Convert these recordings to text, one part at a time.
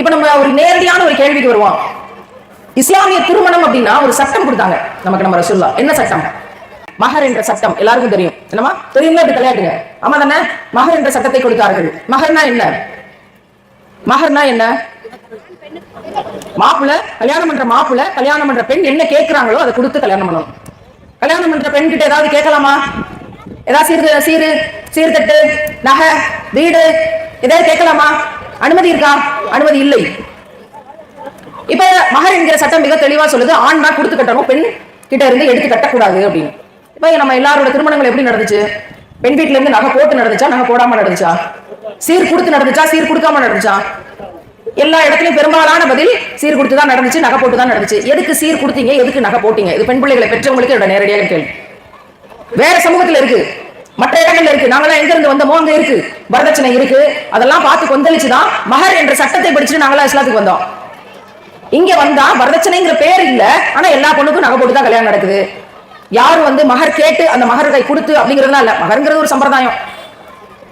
இப்ப நம்ம ஒரு நேரடியான ஒரு கேள்விக்கு வருவோம். இஸ்லாமிய திருமணம் அப்படின்னா ஒரு சட்டம் கொடுத்தாங்க நமக்கு நம்ம ரசூல்லா என்ன சட்டம்? மகர் என்ற சட்டம். எல்லாருக்கும் தெரியும். என்னமா தெரியுங்களா அப்படி விளையாட்டுங்க ஆமா தானே? மகர் என்ற சட்டத்தை கொடுத்தார்கள். மகர்னா என்ன? மகர்னா என்ன? மாப்பிள்ள கல்யாணம் பண்ற மாப்பிள்ள கல்யாணம் பண்ற பெண் என்ன கேட்கிறாங்களோ அதை கொடுத்து கல்யாணம் பண்ணணும். கல்யாணம் பண்ற பெண் கிட்ட ஏதாவது கேட்கலாமா? ஏதாவது சீர் சீரு சீர்தட்டு நகை வீடு ஏதாவது கேட்கலாமா? அனுமதி இருக்கா? அனுமதி இல்லை. இப்ப மகர் என்கிற சட்டம் மிக தெளிவா சொல்லுது. ஆண் தான் கொடுத்து கட்டணும் பெண் கிட்ட இருந்து எடுத்து கட்டக்கூடாது அப்படின்னு. இப்ப நம்ம எல்லாரோட திருமணங்கள் எப்படி நடந்துச்சு? பெண் வீட்டுல இருந்து நகை போட்டு நடந்துச்சா? நகை போடாம நடந்துச்சா? சீர் கொடுத்து நடந்துச்சா? சீர் கொடுக்காம நடந்துச்சா? எல்லா இடத்துலயும் பெரும்பாலான பதில் சீர் கொடுத்து தான் நடந்துச்சு நகை போட்டு தான் நடந்துச்சு. எதுக்கு சீர் கொடுத்தீங்க? எதுக்கு நகை போட்டீங்க? இது பெண் பிள்ளைகளை பெற்றவங்களுக்கு என்னோட நேரடியாக கேள்வி. வேற சமூகத்துல இருக்கு. மற்ற இடங்கள்ல இருக்கு. நாங்களாம் எங்க இருந்து வந்தோமோ அங்க இருக்கு. வரதட்சணை இருக்கு. அதெல்லாம் பார்த்து கொந்தளிச்சுதான் மகர் என்ற சட்டத்தை படிச்சுட்டு நாங்களாம் இஸ்லாத்துக்கு வந்தோம். இங்க வந்தா வரதட்சணைங்கிற பேர் இல்ல. ஆனா எல்லா பொண்ணுக்கும் நகை போட்டு தான் கல்யாணம் நடக்குது. யாரும் வந்து மகர் கேட்டு அந்த மகர்களை கொடுத்து அப்படிங்கறதுலாம் இல்ல. மகருங்கிறது ஒரு சம்பிரதாயம்.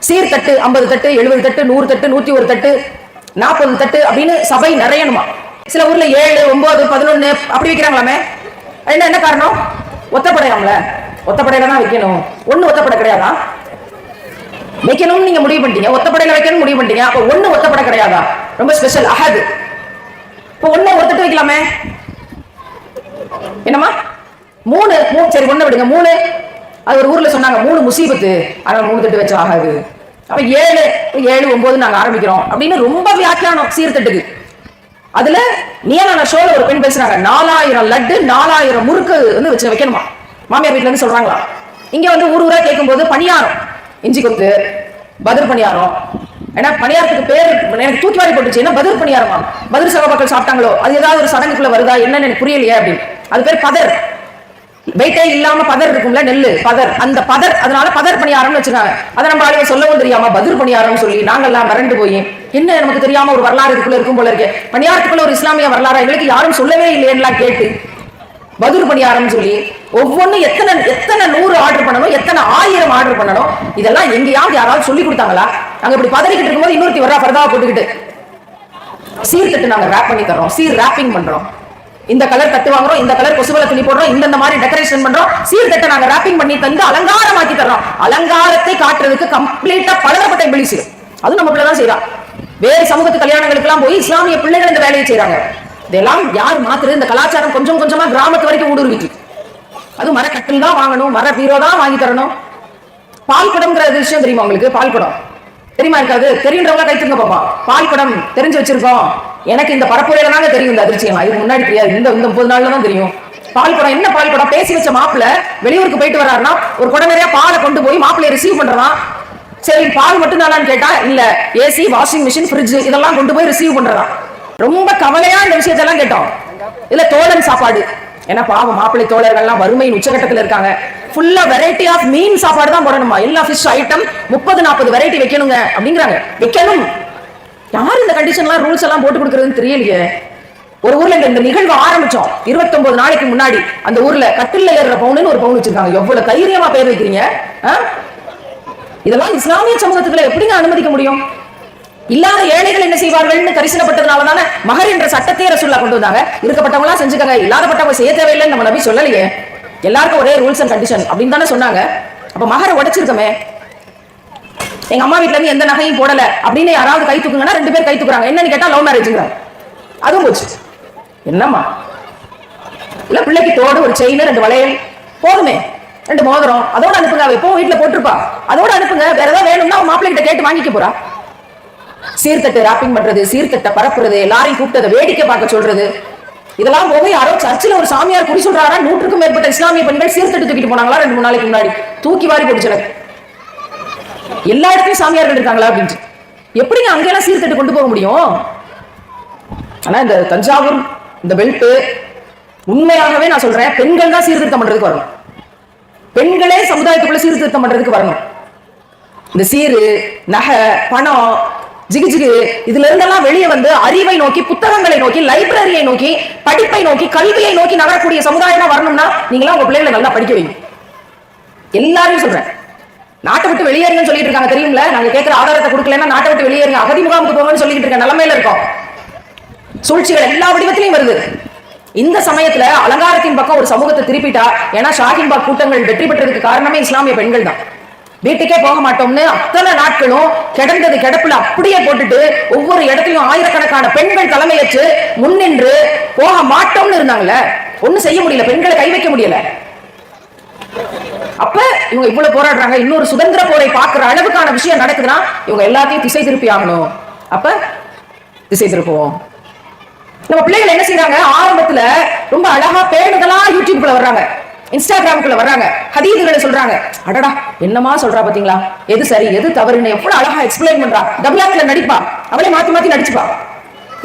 சீர்தட்டு ஐம்பது தட்டு எழுபது தட்டு நூறு தட்டு நூத்தி ஒரு தட்டு நாற்பது தட்டு அப்படின்னு சபை நிறையணுமா? சில ஊர்ல ஏழு ஒன்பது பதினொன்னு அப்படி வைக்கிறாங்களாமே. என்ன என்ன காரணம்? ஒத்தப்படையாமல. ஒத்தப்படையில தான் வைக்கணும். ஒண்ணு ஒத்தப்படை கிடையாதா? வைக்கணும்னு நீங்க முடிவு பண்ணிட்டீங்க. ஒத்தப்படையில வைக்கணும் முடிவு பண்ணிட்டீங்க. அப்ப ஒண்ணு ஒத்தப்படை கிடையாதா? ரொம்ப ஸ்பெஷல் அஹது. இப்போ ஒண்ணு ஒத்துட்டு வைக்கலாமே? என்னமா மூணு மூணு சரி ஒண்ணு விடுங்க. மூணு. அது ஒரு ஊர்ல சொன்னாங்க. மூணு முசீபத்து. அதனால மூணு தட்டு வச்சு ஆகாது அப்ப ஏழு ஏழு ஒன்பது நாங்க ஆரம்பிக்கிறோம். அப்படின்னு ரொம்ப வியாக்கியானம் சீர்திட்டுக்கு. அதுல நீயான ஷோல ஒரு பெண் பேசுறாங்க நாலாயிரம் லட்டு நாலாயிரம் முறுக்கு வந்து வச்சு வைக்கணுமா? மாமியார் வீட்டுல இருந்து சொல்றாங்களா? இங்க வந்து ஊர் ஊரா கேட்கும் போது பணியாரம் இஞ்சி கொத்து பதிர் பணியாரம். ஏன்னா பணியாரத்துக்கு பேர் எனக்கு தூக்கி வாரி போட்டுச்சு என்ன பதிர் பணியாரமா? பதிர் சகோபாக்கள் சாப்பிட்டாங்களோ? அது ஏதாவது ஒரு சடங்குக்குள்ள வருதா? என்னன்னு எனக்கு புரியலையே அப்படின்னு. அது பேர் பதர். வெயிட்டே இல்லாம பதர் இருக்கும்ல நெல்லு பதர். அந்த பதர் அதனால பதர் பணியாரம்னு வச்சிருக்காங்க. அதை நம்ம ஆளுங்க சொல்லவும் தெரியாம பதிர் பணியாரம் சொல்லி நாங்கெல்லாம் மிரண்டு போய் என்ன நமக்கு தெரியாம ஒரு வரலாறு இதுக்குள்ள இருக்கும் போல இருக்கு? பணியாரத்துக்குள்ள ஒரு இஸ்லாமிய வரலாறு? எங்களுக்கு யாரும் சொல்லவே இல்லையெல்லாம் கேட்டு பதிர் பணியாரம் சொல்லி ஒவ்வொன்றும் எத்தனை எத்தனை நூறு ஆர்டர் பண்ணணும் எத்தனை ஆயிரம் ஆர்டர் பண்ணணும் இதெல்லாம் எங்கேயாவது யாராவது சொல்லி கொடுத்தாங்களா? அங்க இப்படி பதறிக்கிட்டு இருக்கும்போது இன்னொருத்தி வரா பரதாவை போட்டுக்கிட்டு சீர்தட்டு நாங்க ரேப் பண்ணி தரோம் சீர் ரேப்பிங் பண்றோம். இந்த கலர் தட்டு வாங்குறோம் இந்த கலர் கொசுவலை துணி போடுறோம் இந்த மாதிரி டெக்கரேஷன் பண்றோம் சீர்தட்டை நாங்க ரேப்பிங் பண்ணி தந்து அலங்காரமாக்கி தர்றோம். அலங்காரத்தை காட்டுறதுக்கு கம்ப்ளீட்டா பலதரப்பட்ட இங்கிலீஷ் அது நம்ம பிள்ளை தான் செய்யறான் வேறு சமூகத்து கல்யாணங்களுக்கு எல்லாம் போய் இஸ்லாமிய பிள்ளைகள் இந்த வேலையை செய்யறாங்க இதெல்லாம் யார் மாத்துறது? இந்த கலாச்சாரம் கொஞ்சம் கொஞ்சமா கிராமத்து வரைக்கும் ஊடுருவிட்டு அது மரக்கட்டில் தான் வாங்கணும் மர பீரோ தான் வாங்கி தரணும். பால் குடம்ங்கிற விஷயம் தெரியுமா உங்களுக்கு? பால் குடம் தெரியுமா இருக்காது தெரியுன்றவங்க கைத்துங்க பாப்பா. பால் குடம் தெரிஞ்சு வச்சிருக்கோம். எனக்கு இந்த பரப்புரையில தாங்க தெரியும் இந்த அதிர்ச்சியம் இதுக்கு முன்னாடி தெரியாது. இந்த இந்த முப்பது நாள்ல தான் தெரியும். பால் குடம் என்ன பால் குடம் பேசி வச்ச மாப்பிள்ள வெளியூருக்கு போயிட்டு வராருன்னா ஒரு குடம் நிறைய பாலை கொண்டு போய் மாப்பிள்ளைய ரிசீவ் பண்றான் சரி பால் மட்டும் தானான்னு கேட்டா இல்ல ஏசி வாஷிங் மிஷின் ஃப்ரிட்ஜ் இதெல்லாம் கொண்டு போய் ரிசீவ் பண்றான் ரொம்ப கவலையா இந்த விஷயத்தெல்லாம் கேட்டோம். இல்ல தோழன் சாப்பாடு. ஏன்னா பாவம் மாப்பிள்ளை தோழர்கள்லாம் வறுமையின் உச்சகட்டத்துல இருக்காங்க. ஃபுல்லா வெரைட்டி ஆஃப் மீன் சாப்பாடு தான் போடணுமா? எல்லா ஃபிஷ் ஐட்டம் முப்பது நாற்பது வெரைட்டி வைக்கணுங்க அப்படிங்கிறாங்க. வைக்கணும். யார் இந்த கண்டிஷன்லாம் ரூல்ஸ் எல்லாம் போட்டு கொடுக்குறதுன்னு தெரியலையே. ஒரு ஊர்ல இந்த- நிகழ்வு ஆரம்பிச்சோம். 29 நாளைக்கு முன்னாடி அந்த ஊர்ல கட்டில்ல ஏறுற பவுனு ஒரு பவுன் வச்சிருக்காங்க. எவ்வளவு தைரியமா பேர் வைக்கிறீங்க இதெல்லாம் இஸ்லாமிய சமூகத்துக்குள்ள எப்படிங்க அனுமதிக்க முடியும்? இல்லாத ஏழைகள் என்ன செய்வார்கள்னு கரிசனப்பட்டதுனால தானே மகர் என்ற சட்டத்தையே ரசூல்லா கொண்டு வந்தாங்க. இருக்கப்பட்டவங்களாம் செஞ்சுக்கங்க. இல்லாதப்பட்டவங்க செய்ய தேவையில்லைன்னு நம்ம நபி சொல்லலையே. எல்லாருக்கும் ஒரே ரூல்ஸ் அண்ட் கண்டிஷன் அப்படின்னு தானே சொன்னாங்க. அப்ப மகரை உடைச்சிருக்கமே. எங்க அம்மா வீட்ல இருந்து எந்த நகையும் போடல அப்படின்னு யாராவது கை தூக்குங்கன்னா ரெண்டு பேர் கை தூக்குறாங்க. என்னன்னு கேட்டா லவ் மேரேஜ்ங்கிறாங்க அதுவும் போச்சு. என்னம்மா? இல்ல பிள்ளைக்கு தோடு ஒரு செயின் ரெண்டு வளையல் போதுமே. ரெண்டு மோதிரம் அதோட அனுப்புங்க. அவ எப்பவும் வீட்டுல போட்டிருப்பா. அதோட அனுப்புங்க. வேற ஏதாவது வேணும்னா அவன் மாப்பிள்ளை கிட்ட கேட்டு வாங்கிக்க போறா. சீர்தட்டு ராப்பிங் பண்றது சீர்தட்டை பரப்புறது எல்லாரையும் கூப்பிட்டதை அதை வேடிக்கை பார்க்க சொல்றது. இதெல்லாம் போக யாரோ சர்ச்சில் ஒரு சாமியார் குடி சொல்றாரா? நூற்றுக்கும் மேற்பட்ட இஸ்லாமிய பெண்கள் சீர்தட்டு தூக்கிட்டு போனாங்களா? ரெண்டு மூணு நாளைக்கு முன்னாடி. தூக்கி வாரி போட்டுச்சு எல்லா இடத்துலயும் சாமியார்கள் இருக்காங்களா அப்படின்ட்டு. எப்படிங்க அங்கெல்லாம் சீர்தட்டு கொண்டு போக முடியும்? ஆனா இந்த தஞ்சாவூர் இந்த பெல்ட் உண்மையாகவே நான் சொல்றேன் பெண்கள் தான் சீர்திருத்தம் பண்றதுக்கு வரணும். பெண்களே சமுதாயத்துக்குள்ள சீர்திருத்தம் பண்றதுக்கு வரணும். இந்த சீரு நகை பணம் ஜிகு ஜிகு. இதுல இருந்தெல்லாம் வெளியே வந்து அறிவை நோக்கி புத்தகங்களை நோக்கி லைப்ரரியை நோக்கி படிப்பை நோக்கி கல்வியை நோக்கி நகரக்கூடிய சமுதாயமா வரணும்னா நீங்களாம் உங்க பிள்ளைகளை நல்லா படிக்க வைங்க. எல்லாரையும் சொல்றேன். நாட்டை விட்டு வெளியேறுங்கன்னு சொல்லிட்டு இருக்காங்க தெரியுங்களா நாங்க கேட்கிற ஆதாரத்தை கொடுக்கலன்னா நாட்டை விட்டு வெளியேறுங்க. அகதி முகாமுக்கு போங்கன்னு சொல்லிட்டு இருக்க நிலைமையில இருக்கோம். சூழ்ச்சிகள் எல்லா வடிவத்திலையும் வருது. இந்த சமயத்துல அலங்காரத்தின் பக்கம் ஒரு சமூகத்தை திருப்பிட்டா ஏன்னா ஷாஹின்பாக் கூட்டங்கள் வெற்றி பெற்றதுக்கு காரணமே இஸ்லாமிய பெண்கள் தான். வீட்டுக்கே போக மாட்டோம்னு அத்தனை நாட்களும் கிடந்தது கிடப்புல அப்படியே போட்டுட்டு ஒவ்வொரு இடத்துலயும் ஆயிரக்கணக்கான பெண்கள் தலைமையேற்று முன்னின்று போக மாட்டோம்னு இருந்தாங்கல்ல? ஒண்ணும் செய்ய முடியல. பெண்களை கை வைக்க முடியல. அப்ப இவங்க இவ்வளவு போராடுறாங்க. இன்னொரு சுதந்திர போரை பாக்குற அளவுக்கான விஷயம் நடக்குதுன்னா இவங்க எல்லாத்தையும் திசை திருப்பி ஆகணும். அப்ப திசை திருப்புவோம். நம்ம பிள்ளைகள் என்ன செய்யறாங்க ஆரம்பத்துல ரொம்ப அழகா பேணுதலா யூடியூப்ல வர்றாங்க. இன்ஸ்டாகிராமுக்குள்ள வர்றாங்க. ஹதீதுகளை சொல்றாங்க. அடடா என்னமா சொல்றா பாத்தீங்களா? எது சரி எது தவறுன்னு எவ்வளவு அழகா எக்ஸ்பிளைன் பண்றா. டபுள் ஆக்ட்ல நடிப்பா. அவளே மாத்தி மாத்தி நடிச்சுப்பா.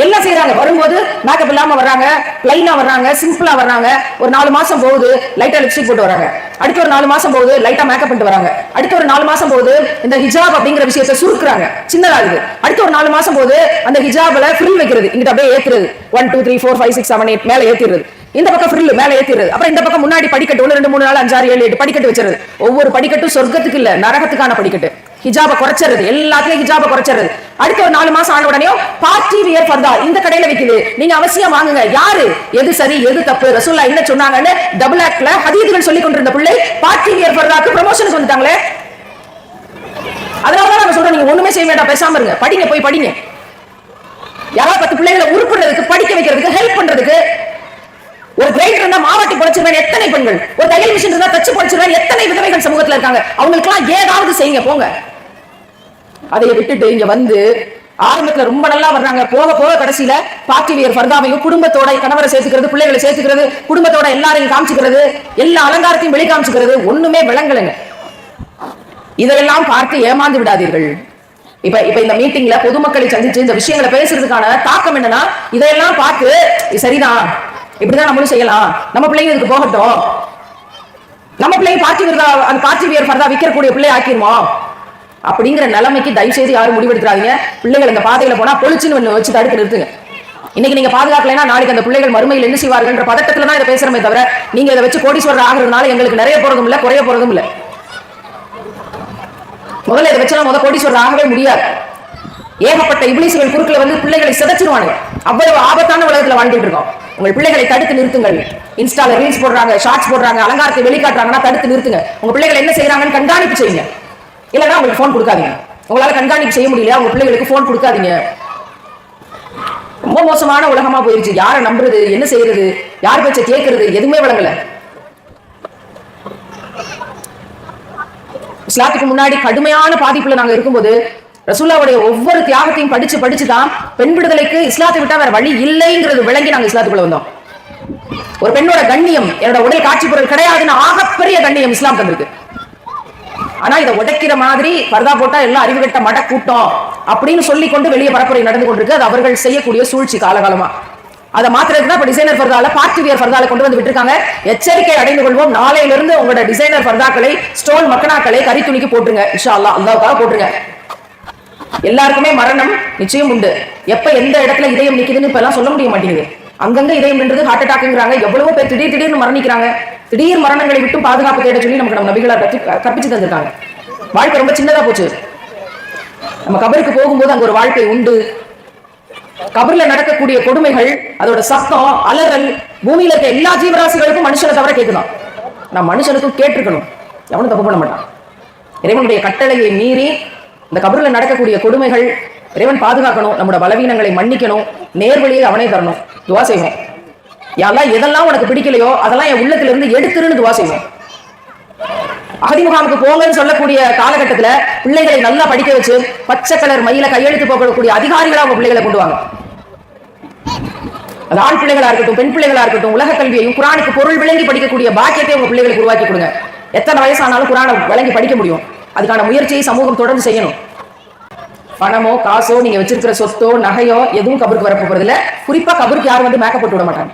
எல்லாம் செய்யறாங்க வரும்போது மேக்கப் இல்லாம வர்றாங்க பிளைனா வர்றாங்க சிம்பிளா வர்றாங்க. ஒரு நாலு மாசம் போகுது லைட்டா லிப்ஸ்டிக் போட்டு வராங்க அடுத்த ஒரு நாலு மாசம் போகுது லைட்டா மேக்கப் பண்ணிட்டு வராங்க அடுத்த ஒரு நாலு மாசம் போகுது இந்த ஹிஜாப் அப்படிங்கிற விஷயத்த சுருக்குறாங்க. சின்னதாகுது அடுத்த ஒரு நாலு மாசம் போது அந்த ஹிஜாப்ல ஃபில் வைக்கிறது. இங்கிட்ட அப்படியே ஏத்துறது. One two three four five six seven eight மேல ஏத்திடுறது. இந்த பக்கம் ஃப்ரில் மேலே ஏற்றிடுறது அப்புறம் இந்த பக்கம் முன்னாடி படிக்கட்டு ஒன்று ரெண்டு மூணு நாள் அஞ்சாறு ஏழு எட்டு படிக்கட்டு வச்சிருது. ஒவ்வொரு படிக்கட்டும் சொர்க்கத்துக்கு இல்லை நரகத்துக்கான படிக்கட்டு. ஹிஜாபை குறைச்சிருது எல்லாத்தையும் ஹிஜாபை குறைச்சிருது அடுத்த ஒரு நாலு மாசம் ஆன உடனே பார்ட்டி வியர் பர்தா இந்த கடையில வைக்குது. நீங்க அவசியம் வாங்குங்க. யாரு? எது சரி எது தப்பு? ரசூல்லா என்ன சொன்னாங்கன்னு டபுள் ஆக்ட்ல ஹதீதுகள் சொல்லி கொண்டிருந்த பிள்ளை பார்ட்டி வியர் ஃபர்தாக்கு ப்ரமோஷனுக்கு வந்துட்டாங்களே. அதனாலதான் நாங்க சொல்றோம் நீங்க ஒண்ணுமே செய்ய வேண்டாம். பேசாம இருங்க. படிங்க போய் படிங்க. யாராவது பத்து பிள்ளைகளை உருப்படுறதுக்கு படிக்க வைக்கிறதுக்கு ஹெல்ப் பண்றதுக்கு ஒரு கிரைண்டர் இருந்தா மாவாட்டி பொழைச்சிருவேன் எத்தனை பெண்கள்? ஒரு தையல் மிஷின் இருந்தா தச்சு பொழைச்சிருவேன் எத்தனை விதவைகள் சமூகத்துல இருக்காங்க? அவங்களுக்கு எல்லாம் ஏதாவது செய்யுங்க போங்க. அதை விட்டுட்டு இங்க வந்து ஆரம்பத்துல ரொம்ப நல்லா வர்றாங்க. போக போக கடைசியில பார்ட்டி வியர் ஃபர்தாவையும் குடும்பத்தோட கணவரை சேர்த்துக்கிறது பிள்ளைகளை சேர்த்துக்கிறது குடும்பத்தோட எல்லாரையும் காமிச்சுக்கிறது எல்லா அலங்காரத்தையும் வெளி காமிச்சுக்கிறது ஒண்ணுமே விளங்கலைங்க. இதெல்லாம் பார்த்து ஏமாந்து விடாதீர்கள். இப்ப இப்ப இந்த மீட்டிங்ல பொதுமக்களை சந்திச்சு இந்த விஷயங்களை பேசுறதுக்கான தாக்கம் என்னன்னா இதையெல்லாம் பார்த்து சரிதான் இப்படிதான் நம்மளும் செய்யலாம். நம்ம பிள்ளைங்க இதுக்கு போகட்டும். நம்ம பிள்ளைங்க பார்ட்டி வியர் அந்த பார்ட்டி வியர் பரதா விற்கக்கூடிய பிள்ளை ஆக்கிருமோ? அப்படிங்கிற நிலைமைக்கு தயவு செய்து யாரும் முடிவெடுத்துறாதீங்க பிள்ளைகள் இந்த பாதையில போனா பொழிச்சுன்னு ஒண்ணு வச்சு தடுத்து நிறுத்துங்க. இன்னைக்கு நீங்க பாதுகாக்கலைன்னா நாளைக்கு அந்த பிள்ளைகள் மறுமையில் என்ன செய்வார்கள்ன்ற பதட்டத்துல தான் இதை பேசுறமே தவிர நீங்க இதை வச்சு கோடீஸ்வரர் ஆகிறதுனால எங்களுக்கு நிறைய போறதும் இல்ல குறைய போறதும் இல்ல. முதல்ல இதை வச்செல்லாம் முதல் கோடீஸ்வரர் ஆகவே முடியாது. ஏகப்பட்ட இபிலிசுகள் குறுக்கில் வந்து பிள்ளைகளை சிதைச்சிருவானுங்க. அவ்வளவு ஆபத்தான உலகத்துல வாழ்ந்துட்டு இருக்கோம். உங்கள் பிள்ளைகளை தடுத்து நிறுத்துங்கள். இன்ஸ்டால ரீல்ஸ் போடுறாங்க ஷார்ட்ஸ் போடுறாங்க அலங்காரத்தை வெளிக்காட்டுறாங்கன்னா தடுத்து நிறுத்துங்க. உங்க பிள்ளைகள் என்ன செய்யறாங்கன்னு கண்காணிப்பு செய்யுங்க. இல்லைன்னா உங்களுக்கு ஃபோன் கொடுக்காதீங்க. உங்களால கண்காணிப்பு செய்ய முடியல உங்க பிள்ளைகளுக்கு ஃபோன் கொடுக்காதீங்க. ரொம்ப மோசமான உலகமா போயிருச்சு. யாரை நம்புறது? என்ன செய்யறது? யார் பேச்ச கேட்கறது எதுவுமே வழங்கல. இஸ்லாத்துக்கு முன்னாடி கடுமையான பாதிப்புல நாங்க இருக்கும்போது ரசூல்லாவுடைய ஒவ்வொரு தியாகத்தையும் படிச்சு படிச்சு தான் பெண் விடுதலைக்கு இஸ்லாத்தை விட்டா வேற வழி இல்லைங்கிறது விளங்கி நாங்க இஸ்லாத்துக்குள்ள வந்தோம். ஒரு பெண்ணோட கண்ணியம் என்னோட உடல் காட்சி பொருள் கிடையாதுன்னு ஆகப்பெரிய கண்ணியம் இஸ்லாம் தந்திருக்கு. ஆனா இதை உடைக்கிற மாதிரி பர்தா போட்டா எல்லாம் அறிவுகட்ட மட கூட்டம் அப்படின்னு சொல்லி கொண்டு வெளியே பரப்புரை நடந்து கொண்டிருக்கு. அது அவர்கள் செய்யக்கூடிய சூழ்ச்சி காலகாலமா. அதை மாத்திரத்துக்கு இப்ப டிசைனர் ஃபர்தால பார்ட்டி வியர் ஃபர்தால கொண்டு வந்து விட்டுருக்காங்க. எச்சரிக்கை அடைந்து கொள்வோம். நாளையில இருந்து உங்களோட டிசைனர் ஃபர்தாக்களை ஸ்டோன் மக்கனாக்களை கரித்துணிக்கு போட்டுருங்க. இன்ஷா அல்லா அல்லாவுக்காக போட்டுருங்க. எல்லாருக்குமே மரணம் நிச்சயம் உண்டு. எப்ப எந்த இடத்துல இதயம் நிக்குதுன்னு இப்ப எல்லாம் சொல்ல முடிய மாட்டேங்குது. அங்கங்க இதயம் நின்றது ஹார்ட் அட்டாக்ங்கிறாங்க எவ்வளவோ பேர் திடீர் திடீர்னு மரணிக்கிறாங்க. திடீர் மரணங்களை விட்டு பாதுகாப்பு தேட சொல்லி நமக்கு நம்ம நபிகளை பற்றி கற்பிச்சு தந்திருக்காங்க. வாழ்க்கை ரொம்ப சின்னதா போச்சு. நம்ம கபருக்கு போகும்போது அங்க ஒரு வாழ்க்கை உண்டு. கபர்ல நடக்கக்கூடிய கொடுமைகள் அதோட சத்தம் அலறல் பூமியில இருக்க எல்லா ஜீவராசிகளுக்கும் மனுஷனை தவிர கேட்கணும் நான் மனுஷனுக்கும் கேட்டிருக்கணும். எவனும் தப்பு பண்ண மாட்டான். இறைவனுடைய கட்டளையை மீறி இந்த கபரில் நடக்கக்கூடிய கொடுமைகள் இறைவன் பாதுகாக்கணும் நம்மளோட பலவீனங்களை மன்னிக்கணும் நேர்வழியில் அவனே தரணும். துவா செய்வோம். யாரெல்லாம் எதெல்லாம் உனக்கு பிடிக்கலையோ அதெல்லாம் என் உள்ளத்துல இருந்து எடுத்துருன்னு துவா செய்வோம். அகதி முகாமுக்கு போங்கன்னு சொல்லக்கூடிய காலகட்டத்துல பிள்ளைகளை நல்லா படிக்க வச்சு பச்சை கலர் மயில கையெழுத்து போகக்கூடிய அதிகாரிகளாக அவங்க பிள்ளைகளை கொண்டு வாங்க. அது ஆண் பிள்ளைகளா இருக்கட்டும் பெண் பிள்ளைகளா இருக்கட்டும் உலக கல்வியையும் குரானுக்கு பொருள் விளங்கி படிக்கக்கூடிய பாக்கியத்தை உங்க பிள்ளைகளுக்கு உருவாக்கி கொடுங்க. எத்தனை வயசானாலும் குரானை விளங்கி படிக்க முடியும். அதுக்கான முயற்சியை சமூகம் தொடர்ந்து செய்யணும். பணமோ காசோ நீங்க வச்சிருக்கிற சொத்தோ நகையோ எதுவும் கபருக்கு வரப்போறது இல்ல குறிப்பா கபருக்கு யாரும் வந்து மேக்கப் போட்டு விட மாட்டாங்க.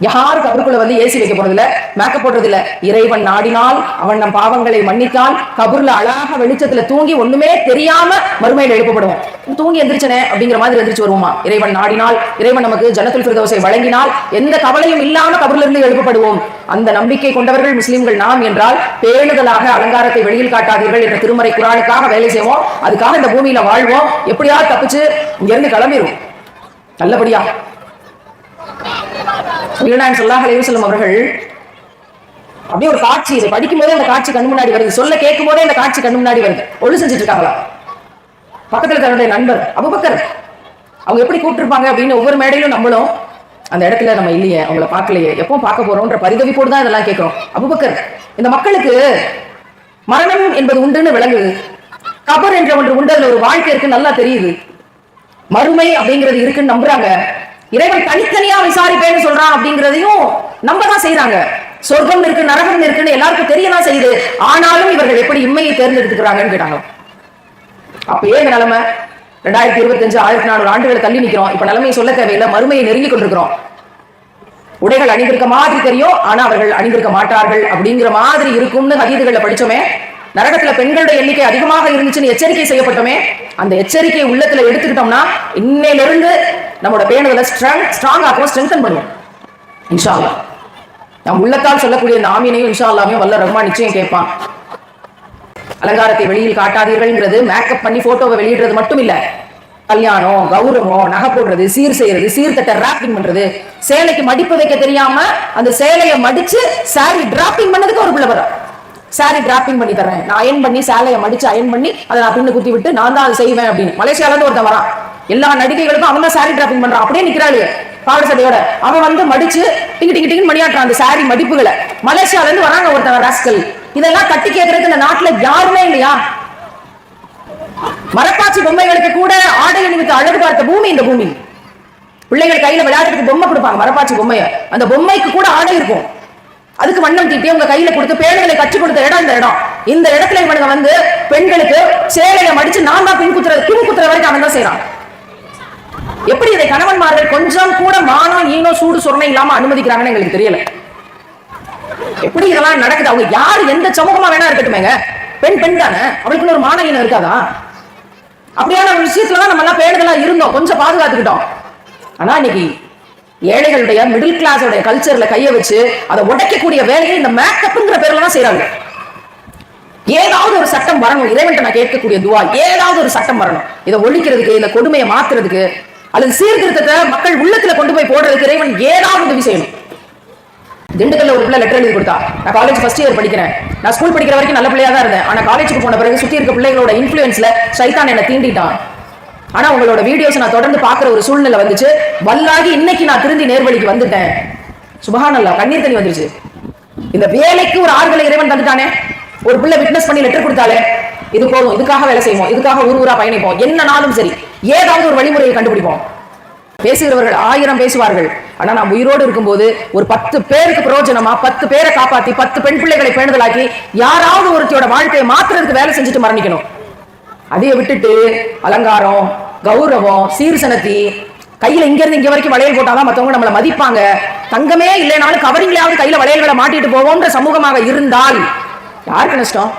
யாரும் கபருக்குள்ள வந்து ஏசி வைக்க போறது இல்ல மேக்கப் போடுறது இல்ல இறைவன் நாடினால் அவன் நம் பாவங்களை மன்னித்தான் கபூர்ல அழகாக வெளிச்சத்துல தூங்கி ஒண்ணுமே தெரியாம மறுமையில எழுப்பப்படுவோம். தூங்கி எந்திரிச்சனே அப்படிங்கிற மாதிரி எந்திரிச்சு வருவோமா? இறைவன் நாடினால் இறைவன் நமக்கு ஜனத்துல் ஃபிர்தௌஸை வழங்கினால் எந்த கவலையும் இல்லாம கபூர்ல இருந்து எழுப்பப்படுவோம். அந்த நம்பிக்கை கொண்டவர்கள் முஸ்லிம்கள் நாம் என்றால் பேணுதலாக அலங்காரத்தை வெளியில் காட்டாதீர்கள் என்ற திருமறை குரானுக்காக வேலை செய்வோம். அதுக்காக இந்த பூமியில வாழ்வோம். எப்படியாவது தப்பிச்சு இங்க இருந்து கிளம்பிடுவோம் நல்லபடியா வீணான் சொல்லாஹ் அலைவசல்லம் அவர்கள் அப்படியே ஒரு காட்சி இதை படிக்கும் போதே அந்த காட்சி கண் முன்னாடி வருது. சொல்ல கேட்கும் போதே அந்த காட்சி கண் முன்னாடி வருது. ஒழு செஞ்சுட்டு இருக்காங்களா? பக்கத்துல தன்னுடைய நண்பர் அபுபக்கர். அவங்க எப்படி கூப்பிட்டுருப்பாங்க அப்படின்னு ஒவ்வொரு மேடையிலும் நம்மளும் அந்த இடத்துல நம்ம இல்லையே அவங்கள பார்க்கலையே எப்போ பார்க்க போறோம்ன்ற பரிதவிப்போடு தான் இதெல்லாம் கேட்கிறோம். அபுபக்கர் இந்த மக்களுக்கு மரணம் என்பது உண்டுன்னு விளங்குது. கபர் என்ற ஒன்று உண்டு அதுல ஒரு வாழ்க்கை இருக்கு நல்லா தெரியுது. மறுமை அப்படிங்கிறது இருக்குன்னு நம்புறாங்க. இறைவன் தனித்தனியா விசாரிப்பேன்னு சொல்றான் அப்படிங்கிறதையும் நம்ம தான் செய்யறாங்க சொர்க்கம் இருக்கு நரகம் இருக்குன்னு எல்லாருக்கும் தெரியலாம் செய்யுது. ஆனாலும் இவர்கள் எப்படி இம்மையை தேர்ந்தெடுத்துக்கிறாங்கன்னு கேட்டாங்க அப்ப ஏன் நிலைமை? ரெண்டாயிரத்தி இருபத்தஞ்சு ஆயிரத்தி நானூறு ஆண்டுகளை தள்ளி நிக்கிறோம். இப்ப நிலைமையை சொல்ல தேவையில்லை மறுமையை நெருங்கி கொண்டிருக்கிறோம். உடைகள் அணிந்திருக்க மாதிரி தெரியும் ஆனா அவர்கள் அணிந்திருக்க மாட்டார்கள் அப்படிங்கிற மாதிரி இருக்கும்னு கதீதுகளை படிச்சோமே. நரகத்துல பெண்களுடைய எண்ணிக்கை அதிகமாக இருந்துச்சுன்னு எச்சரிக்கை செய்யப்பட்டோமே. அந்த எச்சரிக்கையை உள்ளத்துல எடுத்துக்கிட்டோம்னா இன்னையிலிருந்து நம்மளோட பேணுதலை ஸ்ட்ராங் ஸ்ட்ராங் ஆக்கும் ஸ்ட்ரென்தன் பண்ணுவோம். இன்ஷா அல்லாஹ் நம் உள்ளத்தால் சொல்லக்கூடிய இந்த ஆமீனையும் இன்ஷா அல்லாமையும் வல்ல ரொம்ப நிச்சயம் கேட்பான். அலங்காரத்தை வெளியில் காட்டாதீர்கள்ங்கிறது மேக்கப் பண்ணி போட்டோவை வெளியிடுறது மட்டும் இல்ல கல்யாணம் கௌரவம் நகை போடுறது சீர் செய்யறது சீர்தட்ட ராப்பிங் பண்றது சேலைக்கு மடிப்பு வைக்க தெரியாம அந்த சேலையை மடிச்சு சாரி டிராப்பிங் பண்ணதுக்கு ஒரு பிள்ளை வரும். சாரி டிராப்பிங் பண்ணி தரேன். நான் அயன் பண்ணி சேலையை மடிச்சு அயன் பண்ணி அதை நான் பின்னு குத்தி விட்டு நான் தான் அதை செய்வேன் அப்படின்னு. மலேசியால இருந்து ஒருத்தன் வரான். எல்லா நடிகைகளுக்கும் அவன் தான் சாரி டிராப்பிங் பண்றான். அப்படியே நிக்கிறாளு பாவட சட்டையோட அவன் வந்து மடிச்சு டிங்கு டிங்கு டிங்கு மணியாட்டுறான் அந்த சாரி மடிப்புகளை மலேசியால இருந்து வராங்க ஒருத்தவன் ராஸ்கல் இதெல்லாம் கட்டி கேட்கறதுக்கு இந்த நாட்டுல யாருமே இல்லையா? மரப்பாச்சி பொம்மைகளுக்கு கூட ஆடை அணிவித்து அழகு பார்த்த பூமி இந்த பூமி. பிள்ளைகள் கையில விளையாடுறதுக்கு பொம்மை கொடுப்பாங்க மரப்பாச்சி பொம்மைய. அந்த பொம்மைக்கு கூட ஆடை இருக்கும். அதுக்கு வண்ணம் தீட்டி உங்க கையில கொடுத்து பேழைகளை கற்றுக் கொடுத்த இடம் இந்த இடம். இந்த இடத்துல இவனுங்க வந்து பெண்களுக்கு சேலையை மடிச்சு நான் தான் பின் குத்துறது பின் குத்துற வரைக்கும் அவன் தான் செய்யறான் எப்படி இதை கணவன்மார்கள் கொஞ்சம் கூட மானம் ஈனோ சூடு சொரணை இல்லாம அனுமதிக்கிறாங்கன்னு எங்களுக்கு தெரியல. எப்படி இதெல்லாம் நடக்குது? அவங்க யாரு? எந்த சமூகமா வேணா இருக்கட்டுமேங்க. பெண் பெண் தானே? அவளுக்குன்னு ஒரு மான ஈனம் இருக்காதா? அப்படியான ஒரு விஷயத்துலதான் நம்ம எல்லாம் பேணுதலா இருந்தோம். கொஞ்சம் பாதுகாத்துக்கிட்டோம். ஆனா இன்னைக்கு ஏழைகளுடைய மிடில் கிளாஸோட கல்ச்சர்ல கையை வச்சு அதை உடைக்கக்கூடிய வேலையை இந்த மேக்கப்ங்கிற பேர்ல தான் செய்யறாங்க ஏதாவது ஒரு சட்டம் வரணும். இறைவன்ட்ட நான் கேட்கக்கூடிய துவா ஏதாவது ஒரு சட்டம் வரணும். இதை ஒழிக்கிறதுக்கு இந்த கொடுமையை மாத்துறதுக்கு அல்லது சீர்திருத்தத்தை மக்கள் உள்ளத்துல கொண்டு போய் போடுறதுக்கு இறைவன் ஏதாவது உதவி செய்யணும் திண்டுக்கல்ல ஒரு பிள்ளை லெட்டர் எழுதி கொடுத்தா. நான் காலேஜ் ஃபர்ஸ்ட் இயர் படிக்கிறேன். நான் ஸ்கூல் படிக்கிற வரைக்கும் நல்ல பிள்ளையா தான் இருந்தேன். ஆனா காலேஜுக்கு போன பிறகு சுத்தி இருக்க பிள்ளைகளோட இன்ஃபுளுன்ஸ்ல சைத்தான் என்ன தீண்டிட்டான். ஆனா உங்களோட வீடியோஸ் நான் தொடர்ந்து பாக்குற ஒரு சூழ்நிலை வந்துச்சு. வல்லாகி இன்னைக்கு நான் திருந்தி நேர்வழிக்கு வந்துட்டேன். அல்லா கண்ணீர் தண்ணி வந்துருச்சு. இந்த வேலைக்கு ஒரு ஆறுதலை இறைவன் தந்துட்டானே. ஒரு பிள்ளை விட்னஸ் பண்ணி லெட்டர் கொடுத்தாலே இது போதும் இதுக்காக வேலை செய்வோம் இதுக்காக ஊர் ஊரா பயணிப்போம் என்னனாலும் சரி. ஏதாவது ஒரு வழிமுறையை கண்டுபிடிப்போம். பேசுகிறவர்கள் ஆயிரம் பேசுவார்கள். ஆனா நான் உயிரோடு இருக்கும்போது ஒரு பத்து பேருக்கு பிரயோஜனமா? பத்து பேரை காப்பாத்தி பத்து பெண் பிள்ளைகளை பேணுதலாக்கி யாராவது ஒருத்தியோட வாழ்க்கையை மாத்திரத்துக்கு வேலை செஞ்சுட்டு மரணிக்கணும். அதைய விட்டுட்டு அலங்காரம் கௌரவம் சீர்சனத்தி கையில இங்க இருந்து இங்க வரைக்கும் வளையல் போட்டாதான் மத்தவங்க நம்மளை மதிப்பாங்க. தங்கமே இல்லைனாலும் கவரிங்லயாவது கையில வளையல்களை மாட்டிட்டு போவோம்ன்ற சமூகமாக இருந்தால் யாருக்கு நஷ்டம்?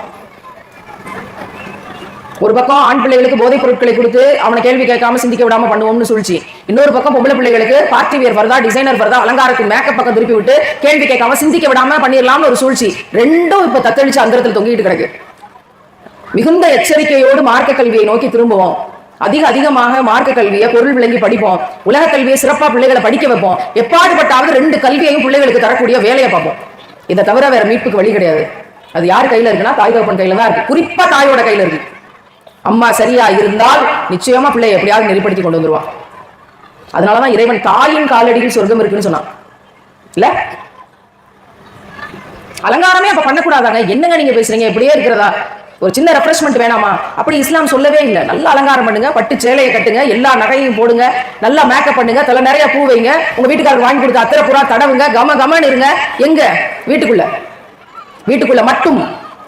ஒரு பக்கம் ஆண் பிள்ளைகளுக்கு போதைப் பொருட்களை கொடுத்து அவனை கேள்வி கேட்காம சிந்திக்க விடாம பண்ணுவோம்னு சொல்லிச்சு. இன்னொரு பக்கம் பொம்பளை பிள்ளைகளுக்கு பார்ட்டி வியர் வருதா டிசைனர் வருதா அலங்காரத்துக்கு மேக்கப் பக்கம் திருப்பி விட்டு கேள்வி கேட்காம சிந்திக்க விடாம பண்ணிடலாம்னு ஒரு சூழ்ச்சி. ரெண்டும் இப்ப தத்தளிச்சு அந்தரத்தில் தொங்கிட்டு கிடக்கு. மிகுந்த எச்சரிக்கையோடு மார்க்க கல்வியை நோக்கி திரும்புவோம். அதிக அதிகமாக மார்க்க கல்வியை பொருள் விளங்கி படிப்போம். உலக கல்வியை சிறப்பா பிள்ளைகளை படிக்க வைப்போம். எப்பாடுபட்டாவது ரெண்டு கல்வியையும் பிள்ளைகளுக்கு தரக்கூடிய வேலையை பார்ப்போம். இதை தவிர வேற மீட்புக்கு வழி கிடையாது. அது யார் கையில இருக்குன்னா தாய் தகப்பன் கையில தான் இருக்கு. குறிப்பா தாயோட கையில இருக்கு. அம்மா சரியா இருந்தால் நிச்சயமா பிள்ளையை எப்படியாவது நெறிப்படுத்தி கொண்டு வந்துருவான் அதனாலதான் இறைவன் தாயின் காலடியில் சொர்க்கம் இருக்குன்னு சொன்னான். இல்ல? அலங்காரமே அப்ப பண்ணக்கூடாதாங்க? என்னங்க நீங்க பேசுறீங்க? இப்படியே இருக்கிறதா? ஒரு சின்ன ரெஃப்ரெஷ்மெண்ட் வேணாமா? அப்படி இஸ்லாம் சொல்லவே இல்லை. நல்ல அலங்காரம் பண்ணுங்க பட்டு சேலையை கட்டுங்க எல்லா நகையும் போடுங்க நல்லா மேக்கப் பண்ணுங்க தலை நிறைய பூ வைங்க உங்க வீட்டுக்காரருக்கு வாங்கி கொடுத்த அத்தனை புறா தடவுங்க கம கமன்னு இருங்க. எங்க? வீட்டுக்குள்ள. வீட்டுக்குள்ள மட்டும்.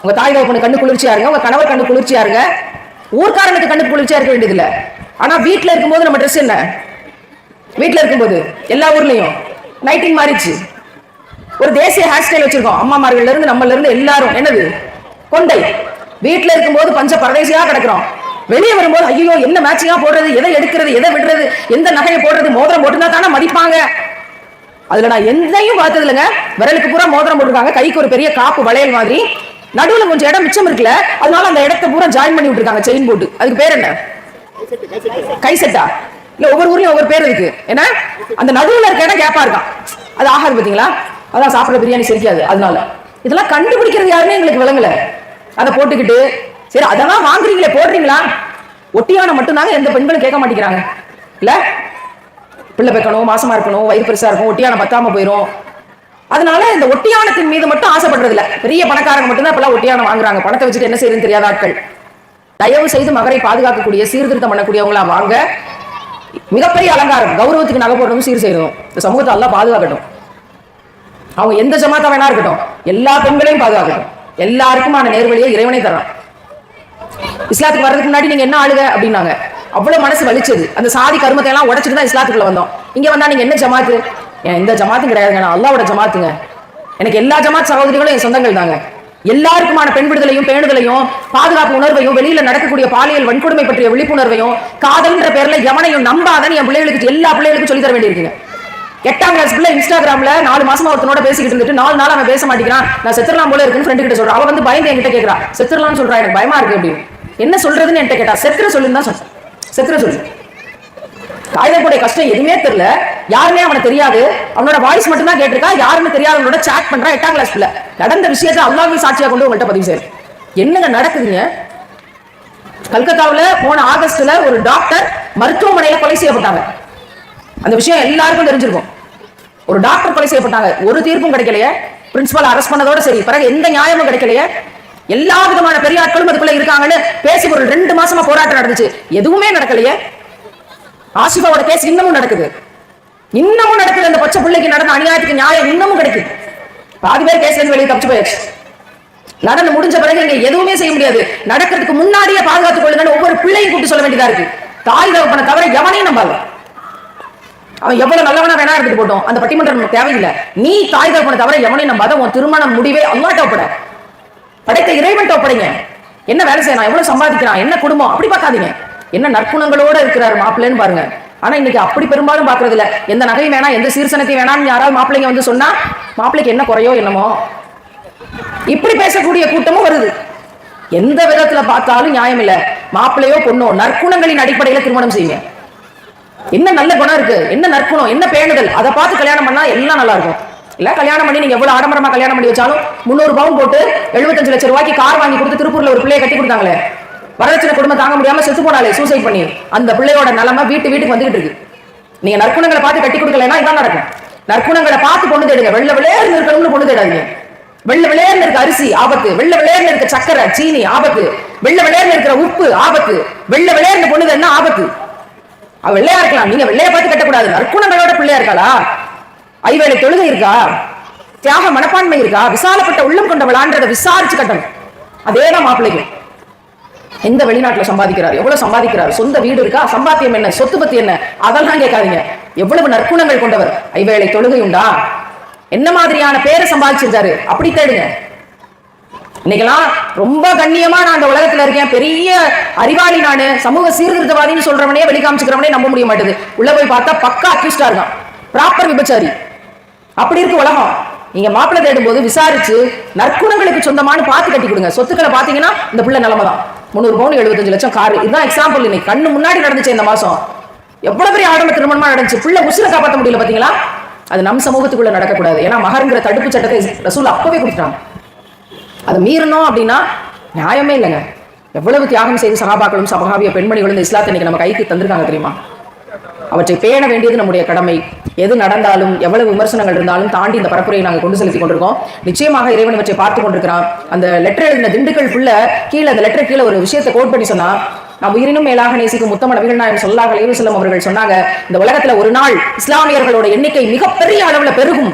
உங்க தாய் தகப்பனு கண்ணு குளிர்ச்சியா இருங்க உங்க கணவர் கண்ணு குளிர்ச்சியா இருங்க. ஊர்க்காரனுக்கு கண்ணு குளிர்ச்சியா இருக்க வேண்டியதில்ல. ஆனா வீட்டில் இருக்கும்போது நம்ம ட்ரெஸ் என்ன? வீட்டில் இருக்கும்போது எல்லா ஊர்லயும் நைட்டிங் மாறிச்சு ஒரு தேசிய ஹேர் ஸ்டைல் வச்சிருக்கோம். அம்மாமார்கள்லேருந்து இருந்து நம்மள இருந்து எல்லாரும். என்னது? கொண்டை வீட்டில் இருக்கும்போது பஞ்ச பரதேசியா கிடக்குறோம். வெளியே வரும்போது ஐயோ என்ன மேட்சிங்கா போடுறது? எதை எடுக்கிறது? எதை விடுறது? எந்த நகையை போடுறது? மோதிரம் போட்டுனா தானே மதிப்பாங்க. அதுல நான் எந்தையும் பார்த்தது இல்லைங்க விரலுக்கு பூரா மோதிரம் போட்டிருக்காங்க. கைக்கு ஒரு பெரிய காப்பு வளையல் மாதிரி. நடுவில் கொஞ்சம் இடம் மிச்சம் இருக்குல்ல அதனால அந்த இடத்த பூரா ஜாயின் பண்ணி விட்டுருக்காங்க செயின் போட்டு. அதுக்கு பேர் என்ன? கை செட்டா இல்ல ஒவ்வொரு ஊர்லயும் ஒவ்வொரு பேர் இருக்கு. ஏன்னா அந்த நடுவில் இருக்க இடம் கேப்பா இருக்கான் அது ஆகாது பாத்தீங்களா? அதான் சாப்பிட்ற பிரியாணி சிரிக்காது அதனால. இதெல்லாம் கண்டுபிடிக்கிறது யாருமே எங்களுக்கு விளங்கல. அதை போட்டுக்கிட்டு சரி அதெல்லாம் வாங்குறீங்களே போடுறீங்களா? ஒட்டியான மட்டும்தாங்க எந்த பெண்களும் கேட்க மாட்டேங்கிறாங்க. இல்ல? பிள்ளை பெக்கணும் மாசமா இருக்கணும் வயிறு பெருசா இருக்கும் ஒட்டியான பத்தாம போயிரும். அதனால இந்த ஒட்டியானத்தின் மீது மட்டும் ஆசைப்படுறது இல்ல பெரிய பணக்காரங்க மட்டும்தான் இப்பெல்லாம் ஒட்டியானம் வாங்குறாங்க. பணத்தை வச்சுட்டு என்ன செய்யறதுன்னு தெரியாத ஆட்கள். தயவு செய்து மகரை பாதுகாக்கக்கூடிய சீர்திருத்தம் பண்ணக்கூடியவங்களா வாங்க. மிகப்பெரிய அலங்காரம் கௌரவத்துக்கு நகை போடுறதும் சீர் செய்யணும் இந்த சமூகத்தை எல்லாம் பாதுகாக்கட்டும். அவங்க எந்த ஜமாத்தா வேணா இருக்கட்டும். எல்லா பெண்களையும் பாதுகாக்கட்டும். எல்லாருக்குமான நேர்வழியை இறைவனை தரான். இஸ்லாத்துக்கு வர்றதுக்கு முன்னாடி நீங்க என்ன ஆளுக அப்படின்னாங்க. அவ்வளவு மனசு வலிச்சது. அந்த சாதி கருமத்தை எல்லாம் உடைச்சிட்டு தான் இஸ்லாத்துக்குள்ள வந்தோம். இங்க வந்தா நீங்க என்ன ஜமாத்து? ஏன் இந்த ஜமாத்தும் கிடையாதுங்க நான் அல்லாவோட ஜமாத்துங்க. எனக்கு எல்லா ஜமாத் சகோதரிகளும் என் சொந்தங்கள் தாங்க. எல்லாருக்குமான பெண் விடுதலையும் பேணுதலையும் பாதுகாப்பு உணர்வையும் வெளியில நடக்கக்கூடிய பாலியல் வன்கொடுமை பற்றிய விழிப்புணர்வையும் காதல்ன்ற பேர்ல எவனையும் நம்பாதன்னு என் பிள்ளைகளுக்கு எல்லா பிள்ளைகளுக்கும் சொல்லி தர வேண்டியிருக்குங்க. எட்டாம் கிளாஸ் பிள்ளை இன்ஸ்டாகிராம்ல நாலு மாசமா ஒருத்தனோட பேசிக்கிட்டு இருந்துட்டு நாலு நாள் அவன் பேச மாட்டேங்கிறான். நான் செத்துடலாம் போல இருக்குன்னு ஃப்ரெண்டு கிட்ட சொல்றான் அவ வந்து பயந்து என்கிட்ட கேட்கறான் செத்துடலாம்னு சொல்றான் எனக்கு பயமா இருக்கு அப்படின்னு. என்ன சொல்றதுன்னு என்கிட்ட கேட்டா செத்துற சொல்லுன்னு தான் சொன்னேன் செத்துற சொல்லு. காகிதக்கூடிய கஷ்டம் எதுவுமே தெரியல. யாருமே அவனை தெரியாது. அவனோட வாய்ஸ் மட்டும் தான் கேட்டிருக்கா. யாருன்னு தெரியாதவனோட சாட் பண்றான் எட்டாம் கிளாஸ் பிள்ளை. நடந்த விஷயத்தை அல்லாஹ்வை சாட்சியா கொண்டு உங்கள்கிட்ட பதிவு செய்யறேன் என்னங்க நடக்குதுங்க? கல்கத்தாவுல போன ஆகஸ்ட்ல ஒரு டாக்டர் மருத்துவமனையில கொலை செய்யப்பட்டாங்க. அந்த விஷயம் எல்லாருக்கும் தெரிஞ்சிருக்கும். ஒரு டாக்டர் கொலை செய்யப்பட்டாங்க. ஒரு தீர்ப்பும் கிடைக்கலையே. பிரின்சிபல் அரெஸ்ட் பண்ணதோட சரி. பிறகு எந்த நியாயமும் கிடைக்கலையே. எல்லா விதமான பெரிய ஆட்களும் அதுக்குள்ள இருக்காங்கன்னு பேசி ஒரு ரெண்டு மாசமா போராட்டம் நடந்துச்சு. எதுவுமே நடக்கலையே. ஆசிஃபாவோட கேஸ் இன்னமும் நடக்குது. இன்னமும் நடக்குது. அந்த பச்சை பிள்ளைக்கு நடந்த அநியாயத்துக்கு நியாயம் இன்னமும் கிடைக்குது. பாதி பேர் கேஸ்ல இருந்து வெளியே தப்பிச்சு போயாச்சு. நடந்து முடிஞ்ச பிறகு இங்க எதுவுமே செய்ய முடியாது. நடக்கிறதுக்கு முன்னாடியே பாதுகாத்துக் கொள்ளுங்கன்னு ஒவ்வொரு பிள்ளையும் கூப்பிட்டு சொல்ல வேண்டியதா இருக்கு. தாய் தகப்பனை தவிர எவனையும் நம்பாது. அவன் எவ்வளவு நல்லவனா வேணா இருந்துட்டு போட்டோம். அந்த பட்டிமன்றம் நமக்கு தேவையில்லை. நீ தாய் தகப்பன தவிர எவனையும் நம்பாத. உன் திருமணம் முடிவே அல்லா டோப்பட படைத்த இறைவன் டோப்படைங்க என்ன வேலை செய்யணும் எவ்வளவு சம்பாதிக்கிறான்? என்ன குடும்பம்? அப்படி பார்க்காதீங்க. என்ன நற்குணங்களோட இருக்கிறாரு மாப்பிள்ளைன்னு பாருங்க. ஆனா இன்னைக்கு அப்படி பெரும்பாலும் பாக்குறது இல்ல எந்த நகையும் வேணாம் எந்த சீர்சனத்தையும் வேணாம்னு யாராவது மாப்பிள்ளைங்க வந்து சொன்னா மாப்பிள்ளைக்கு என்ன குறையோ என்னமோ? இப்படி பேசக்கூடிய கூட்டமும் வருது. எந்த விதத்துல பார்த்தாலும் நியாயம் இல்ல. மாப்பிள்ளையோ பொண்ணோ நற்குணங்களின் அடிப்படையில திருமணம் செய்யுங்க. என்ன நல்ல குணம் இருக்கு? என்ன நற்குணம்? என்ன பேணுதல்? அதை பார்த்து கல்யாணம் பண்ணா எல்லாம் நல்லா இருக்கும். இல்ல கல்யாணம் பண்ணி நீங்க எவ்வளவு ஆடம்பரமா கல்யாணம் பண்ணி வச்சாலும் முந்நூறு பவுன் போட்டு எழுபத்தஞ்சு லட்சம் ரூபாய்க்கு கார் வாங்கி கொடுத்து திருப்பூர்ல ஒரு பிள்ளைய கட்டி கொடுத்தாங்களே. வரதட்சணை குடும்பம் தாங்க முடியாம செத்து போனாலே சூசைட் பண்ணி. அந்த பிள்ளையோட நிலைமை வீட்டு வீட்டுக்கு வந்துகிட்டு இருக்கு. நீங்க நற்குணங்களை பார்த்து கட்டி கொடுக்கலன்னா இதான் நடக்கும். நற்குணங்களை பார்த்து பொண்ணு தேடுங்க. வெள்ள விளையாடு இருக்கணும்னு பொண்ணு தேடாதீங்க. வெள்ள விளையாடு இருக்க அரிசி ஆபத்து. வெள்ள விளையாடு இருக்க சக்கரை சீனி ஆபத்து. வெள்ள விளையாடு இருக்கிற உப்பு ஆபத்து. வெள்ள விளையாடு பொண்ணு என்ன ஆபத்து. அவ வெள்ளையா இருக்கலாம். நீங்க வெள்ளைய பார்த்து கட்டக்கூடாது. நற்குணங்களோட பிள்ளையா இருக்காளா? ஐவேளை தொழுகை இருக்கா? தியாக மனப்பான்மை இருக்கா? விசாலப்பட்ட உள்ளம் கொண்டவளான்றதை விசாரிச்சு கட்டணும். அதேதான் மாப்பிள்ளைகள் எந்த வெளிநாட்டுல சம்பாதிக்கிறார்? எவ்வளவு சம்பாதிக்கிறார்? சொந்த வீடு இருக்கா? சம்பாத்தியம் என்ன? சொத்து பத்தி என்ன? அதெல்லாம் கேட்காதீங்க. எவ்வளவு நற்குணங்கள் கொண்டவர். ஐவேளை தொழுகை உண்டா? என்ன மாதிரியான பேரை சம்பாதிச்சிருந்தாரு? அப்படி தேடுங்க. இன்னைக்கெல்லாம் ரொம்ப கண்ணியமா நான் அந்த உலகத்துல இருக்கேன். பெரிய அறிவாளி நானு. சமூக சீர்திருத்தவாதின்னு சொல்றவனே வெளிக்காமிச்சுக்கிறவனே நம்ப முடிய மாட்டேது. உள்ள போய் பார்த்தா பக்கா அக்யூஸ்டா இருக்கான். ப்ராப்பர் விபச்சாரி. அப்படி இருக்கு உலகம். நீங்க மாப்பிள்ளை தேடும் போது விசாரிச்சு நற்குணங்களுக்கு சொந்தமான பார்த்து கட்டி கொடுங்க. சொத்துக்களை பாத்தீங்கன்னா இந்த பிள்ளை நிலைமை தான் முந்நூறு பவுன் எழுபத்தஞ்சு லட்சம் காரு. இதுதான் எக்ஸாம்பிள் இன்னைக்கு கண்ணு முன்னாடி நடந்துச்சு இந்த மாசம். எவ்வளவு பெரிய ஆடம்ப திருமணமா நடந்துச்சு. பிள்ளை உசுரை காப்பாற்ற முடியல பாத்தீங்களா? அது நம் சமூகத்துக்குள்ள நடக்கக்கூடாது. ஏன்னா மகருங்கிற தடுப்பு சட்டத்தை ரசூல் அப்பவே கொடுத்துட்டாங்க. அதை மீறணும் அப்படின்னா நியாயமே இல்லைங்க. எவ்வளவு தியாகம் செய்து சகாபாக்களும் சமகாவிய பெண்மணிகளும் இந்த இஸ்லாத்தை இன்னைக்கு நம்ம கைக்கு தந்திருக்காங்க தெரியுமா? அவற்றை பேண வேண்டியது நம்முடைய கடமை. எது நடந்தாலும் எவ்வளவு விமர்சனங்கள் இருந்தாலும் தாண்டி இந்த பரப்புரையை நாங்கள் கொண்டு செலுத்தி கொண்டிருக்கோம். நிச்சயமாக இறைவன் இவற்றை பார்த்து கொண்டிருக்கிறான். அந்த லெட்டர் எழுதின திண்டுக்கல் புள்ள கீழே அந்த லெட்டர் கீழே ஒரு விஷயத்தை கோட் பண்ணி சொன்னா நான் உயிரினும் மேலாக நேசிக்கும் உத்தம நபிகள் நாயகம் சொல்லாக அலைவு அவர்கள் சொன்னாங்க இந்த உலகத்துல ஒரு நாள் இஸ்லாமியர்களோட எண்ணிக்கை மிகப்பெரிய அளவுல பெருகும்.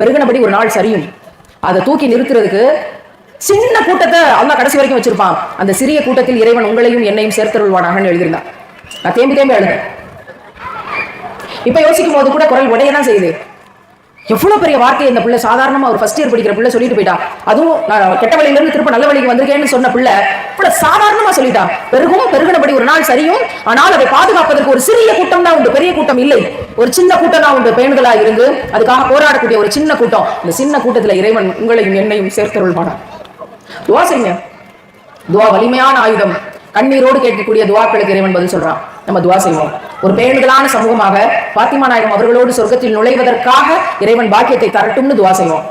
பெருகினபடி ஒரு நாள் சரியும். அதை தூக்கி நிறுத்துறதுக்கு சின்ன கூட்டத்தை அல்லா கடைசி வரைக்கும் வச்சிருப்பான். அந்த சிறிய கூட்டத்தில் இறைவன் உங்களையும் என்னையும் சேர்த்தருள்வானாகன்னு எழுதியிருந்தான். நான் தேம்பி தேம்பி எழுதுறேன் இப்ப யோசிக்கும் போது கூட குரல் உடைய தான் செய்யுது. எவ்வளவு பெரிய வார்த்தை இந்த பிள்ளை? சாதாரணமா ஒரு ஃபர்ஸ்ட் இயர் படிக்கிற பிள்ளை சொல்லிட்டு போயிட்டா. அதுவும் நான் கெட்ட வழியில இருந்து திரும்ப நல்ல வழிக்கு வந்திருக்கேன்னு சொன்ன பிள்ளை இவ்வளவு சாதாரணமா சொல்லிட்டா. பெருகும் பெருகினபடி ஒரு நாள் சரியும். ஆனால் அதை பாதுகாப்பதற்கு ஒரு சிறிய கூட்டம் தான் உண்டு. பெரிய கூட்டம் இல்லை. ஒரு சின்ன கூட்டம் தான் உண்டு. பேணுதலா இருந்து அதுக்காக போராடக்கூடிய ஒரு சின்ன கூட்டம். இந்த சின்ன கூட்டத்துல இறைவன் உங்களையும் என்னையும் சேர்த்தருள்வானான் துவா செய்யுங்க. துவா வலிமையான ஆயுதம். கண்ணீரோடு கேட்கக்கூடிய துவாக்களுக்கு இறைவன் பதில் சொல்றான். நம்ம துவா செய்வோம். ஒரு பேணுதலான சமூகமாக பாத்திமா நாயகம் அவர்களோடு சொர்க்கத்தில் நுழைவதற்காக இறைவன் பாக்கியத்தை தரட்டும்னு துவா செய்வோம்.